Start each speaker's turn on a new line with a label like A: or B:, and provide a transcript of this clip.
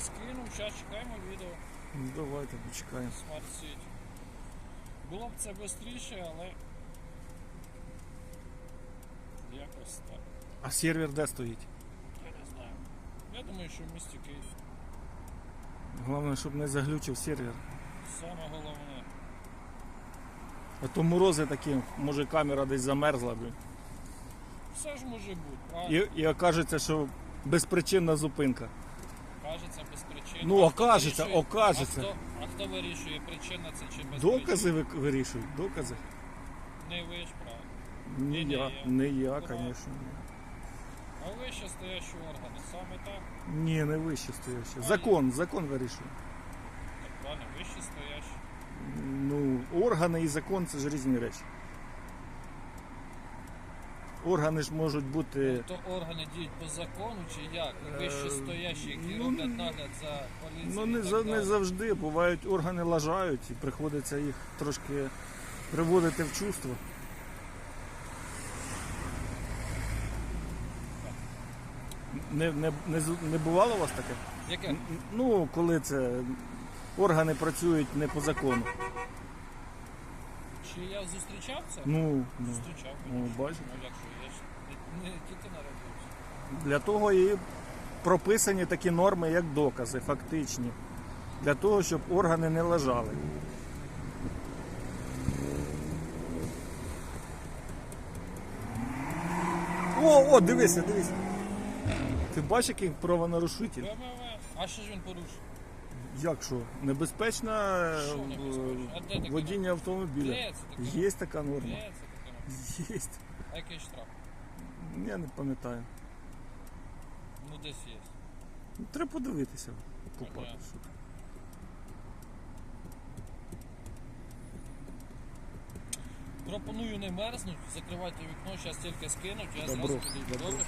A: Скинув, зараз чекаємо відео
B: Ну, давайте почекаємо.
A: Smart City. Було б це швидше, але якось так.
B: А сервер де стоїть?
A: Я не знаю. Я думаю, що в місті Київ
B: Головне, щоб не заглючив сервер.
A: саме головне.
B: А то морози такі, може камера десь замерзла. блін.
A: Все ж може бути, правильно?
B: І, і окажеться, що безпричинна зупинка. Ну,
A: А хто
B: окажеться,
A: вирішує-
B: окажеться.
A: А хто, а хто вирішує, причина це чи без
B: Докази ви- вирішують, докази.
A: Не ви ж правильно.
B: Не
A: Ні,
B: я,
A: я.
B: не я, звісно.
A: А вище стоящі органи, саме так,
B: Ні, не вище стояще. Закон, закон вирішує.
A: так правильно, вище стоящі.
B: Ну, органи і закон це ж різні речі. Органи ж можуть бути.
A: То органи діють по закону чи як? Вище
B: Е,
A: стоящі, які
B: ну,
A: роблять нагляд за поліцією.
B: Ну
A: і
B: не,
A: так
B: за, не
A: далі.
B: завжди. Бувають органи лажають і приходиться їх трошки приводити в чувство. Не, не, не, з- не бувало у вас таке?
A: Яке?
B: Ну, коли це органи працюють не по закону.
A: Чи я зустрічав це?
B: Ну, ну
A: Зустрічав.
B: ну,
A: конечно.
B: бачите.
A: Ну як що, я ж не, не тільки народився.
B: Для того і прописані такі норми, як докази, фактичні. Для того, щоб органи не лежали. О, о, дивися, дивися. Ти бачиш, який правонарушитель?
A: А що ж він порушив?
B: Як що? Небезпечне
A: Що небезпечно? А де таке?
B: водіння автомобіля.
A: Де це таке?
B: Є така норма.
A: Де це таке?
B: Є.
A: А який штраф?
B: Я не пам'ятаю.
A: Ну десь є.
B: Ну, Треба подивитися. Купати, там.
A: Пропоную не мерзнуть, закривайте вікно, зараз тільки скинуть, я
B: Добро,
A: зразу піду.
B: добро.
A: Добре?